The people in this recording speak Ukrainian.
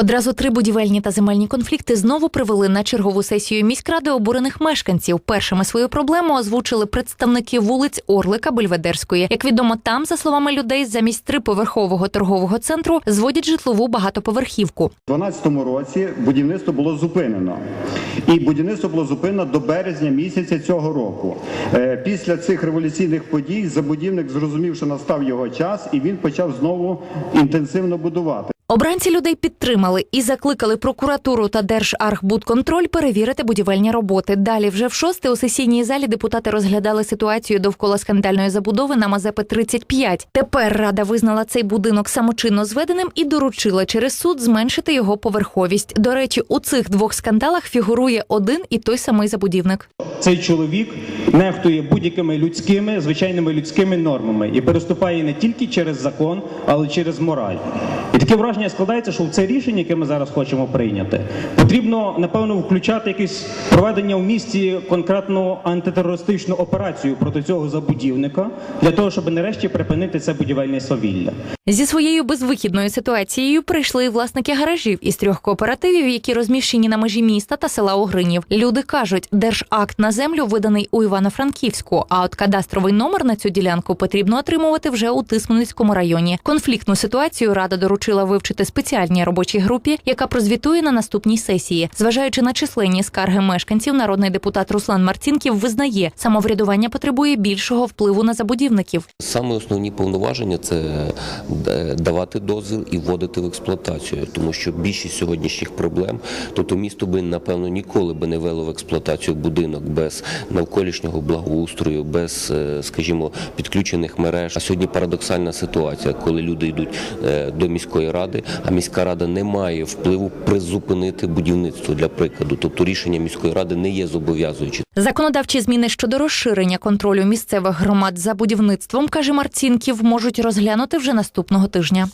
Одразу три будівельні та земельні конфлікти знову привели на чергову сесію міськради обурених мешканців. Першими свою проблему озвучили представники вулиць Орлика Бельведерської. Як відомо, там, за словами людей, замість триповерхового торгового центру зводять житлову багатоповерхівку. У 2012 році будівництво було зупинено. І будівництво було зупинено до березня місяця цього року. Е, Після цих революційних подій забудівник зрозумів, що настав його час, і він почав знову інтенсивно будувати. Обранці людей підтримали і закликали прокуратуру та Держархбудконтроль перевірити будівельні роботи. Далі вже в шосте у сесійній залі депутати розглядали ситуацію довкола скандальної забудови на Мазепи 35. Тепер рада визнала цей будинок самочинно зведеним і доручила через суд зменшити його поверховість. До речі, у цих двох скандалах фігурує один і той самий забудівник. Цей чоловік нехтує будь-якими людськими, звичайними людськими нормами і переступає не тільки через закон, але через мораль. Таке враження складається, що в це рішення, яке ми зараз хочемо прийняти, потрібно напевно включати якесь проведення в місті конкретну антитерористичну операцію проти цього забудівника для того, щоб нарешті припинити це будівельне свавілля. Зі своєю безвихідною ситуацією прийшли власники гаражів із трьох кооперативів, які розміщені на межі міста та села Огринів. Люди кажуть, держакт на землю виданий у Івано-Франківську, а от кадастровий номер на цю ділянку потрібно отримувати вже у Тисменницькому районі. Конфліктну ситуацію рада доручила вивчити спеціальній робочій групі, яка прозвітує на наступній сесії. Зважаючи на численні скарги мешканців, народний депутат Руслан Марцінків визнає, самоврядування потребує більшого впливу на забудівників. Саме основні повноваження це е, давати дозвіл і вводити в експлуатацію, тому що більшість сьогоднішніх проблем, тобто місто би напевно ніколи би не вело в експлуатацію будинок без навколишнього благоустрою, без, е, скажімо, підключених мереж. А сьогодні парадоксальна ситуація, коли люди йдуть е, до міської ради, а міська рада не має впливу призупинити будівництво для прикладу. Тобто рішення міської ради не є зобов'язуючим. Законодавчі зміни щодо розширення контролю місцевих громад за будівництвом, каже Марцінків, можуть розглянути вже наступного тижня.